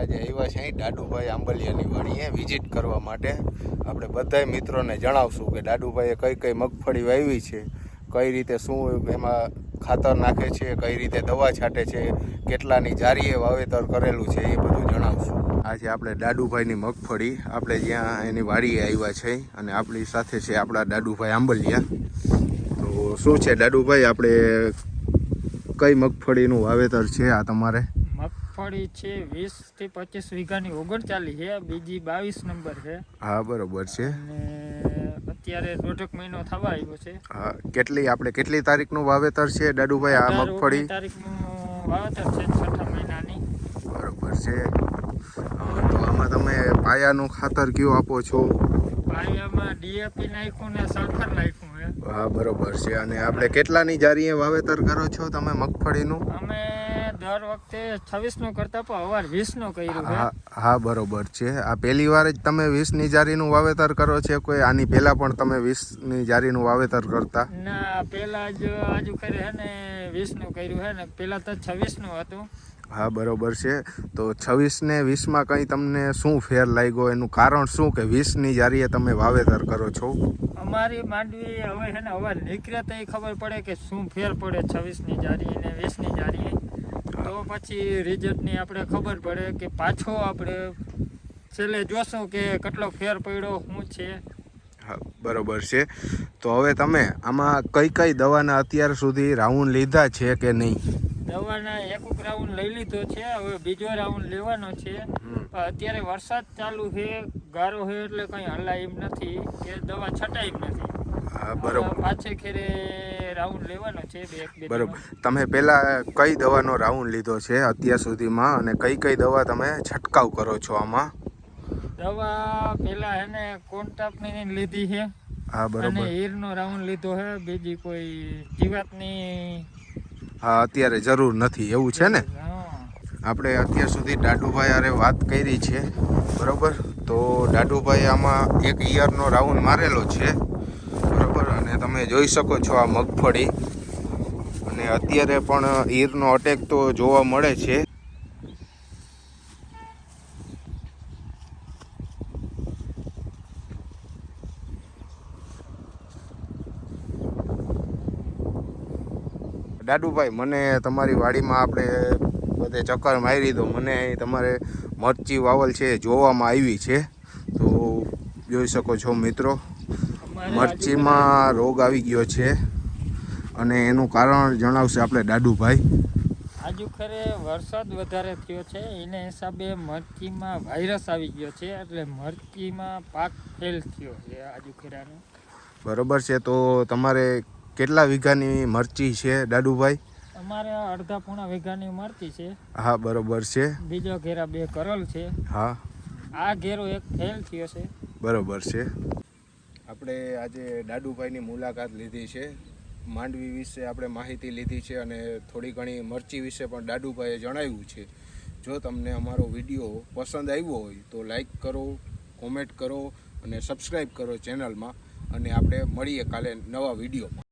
આજે આવ્યા છે અહીં દાદુભાઈ આંબલિયાની વાડીએ વિઝિટ કરવા માટે. આપણે બધાય મિત્રોને જણાવશું કે દાડુભાઈએ કઈ કઈ મગફળી વાવી છે, કઈ રીતે શું એમાં ખાતર નાખે છે, કઈ રીતે દવા છાંટે છે, કેટલાની જારીએ વાવેતર કરેલું છે એ બધું જણાવશું. આજે આપણે દાદુભાઈની મગફળી, આપણે જ્યાં એની વાડીએ આવ્યા છે અને આપણી સાથે છે આપણા દાદુભાઈ આંબલિયા. તો શું છે દાદુભાઈ, આપણે કઈ મગફળીનું વાવેતર છે આ તમારે? મગફળી છે વીસથી પચીસ વીઘાની ઓગણચાલીસ છે બીજી બાવીસ નંબર છે. હા બરોબર છે. અત્યારે દોઢક મહિનો થવા આવ્યો છે. હા કેટલી આપણે કેટલી તારીખનું વાવેતર છે દાદુભાઈ આ મગફળી? તારીખનું વાવેતર છે છઠ્ઠા મહિનાની. બરોબર છે. તો આમાં તમે પાયાનું ખાતર કયું આપો છો? પાયામાં ડીએપી નાખ્યું ને સલ્ફર નાખ્યું હા બરોબર છે. અને આપણે કેટલાની જારીએ વાવેતર કરો છો તમે મગફળીનું? અમે દર વખતે છવ્વીસનું કરતા પણ અવાર વીસનું કર્યું છે. હા હા બરોબર છે. આ પહેલી વાર જ તમે વીસની જારીનું વાવેતર કરો છો કોઈ? આની પહેલા પણ તમે વીસની જારીનું વાવેતર કરતા? ના પહેલા જ આજુ કરે છે ને વીસનું કર્યું છે ને. પહેલા તો છવ્વીસનું હતું. હા બરોબર છે. તો છવ્વીસ ને વીસમાં કંઈ તમને શું ફેર લાગ્યો? એનું કારણ શું કે વીસની જારીએ તમે વાવેતર કરો છો? અમારી માંડવી હવે છે ને હવે નીકળે તો ખબર પડે કે શું ફેર પડે છવ્વીસની જારી ને વીસની જારી તો પછી રિઝલ્ટની આપણે ખબર પડે કે પાછો આપણે છેલ્લે જોશું કે કેટલો ફેર પડ્યો શું છે. હા બરોબર છે. તો હવે તમે આમાં કઈ કઈ દવાના અત્યાર સુધી રાઉન્ડ લીધા છે કે નહીં? દવાના એક રાઉન્ડ લઈ લીધો છે હવે બીજો રાઉન્ડ લેવાનો છે. અત્યારે વરસાદ ચાલુ છે ગારો છે એટલે કંઈ હલાય એમ નથી કે દવા છટાય એમ નથી. બરોબર. તમે પહેલા કઈ દવાનો રાઉન્ડ લીધો છે અત્યાર સુધીમાં? અને કઈ કઈ દવા તમે છંટકાવ કરો છો આમાં? દવા પેલા એને કોન્ટાપની લીધી છે. હા બરોબર. હીરનો રાઉન્ડ લીધો છે. બીજી કોઈ જીવાતની હા અત્યારે જરૂર નથી. એવું છે ને? આપણે અત્યાર સુધી દાડુભાઈ અરે વાત કરી છે. બરોબર? તો દાડુભાઈ આમાં એક ઈયરનો રાઉન્ડ મારેલો છે. તમે જોઈ શકો છો આ મગફળી. અને અત્યારે પણ ઈરનો અટેક તો જોવા મળે છે. દાદુભાઈ, મને તમારી વાડીમાં આપણે બધે ચક્કર મારી દો મને તમારે મરચી વાવલ છે જોવામાં આવી છે. તો જોઈ શકો છો મિત્રો. મરચીમાં રોગ આવી ગયો છે અને એનું કારણ જણાવશે આપણે દાદુભાઈ. આજુ ખરે વરસાદ વધારે થયો છે એને હિસાબે મરચીમાં વાયરસ આવી ગયો છે એટલે મરચીમાં પાક ફેલ થયો છે આજુ ખરાનો. બરોબર છે તો તમારે કેટલા વીઘાની મરચી છે દાદુભાઈ? અમારે અડધા પૂણા વીઘાની મરચી છે. હા બરોબર છે. બીજો ઘેરા બે કરોલ છે. હા. આ ઘેરો એક ફેલ થયો છે. બરોબર છે. આપણે આજે ડાડુભાઈની મુલાકાત લીધી છે. માંડવી વિશે આપણે માહિતી લીધી છે અને થોડી ઘણી મરચી વિશે પણ ડાડુભાઈએ જણાવ્યું છે. જો તમને અમારો વીડિયો પસંદ આવ્યો હોય તો લાઈક કરો, કોમેન્ટ કરો અને સબસ્ક્રાઈબ કરો ચેનલમાં. અને આપણે મળીએ કાલે નવા વિડીયોમાં.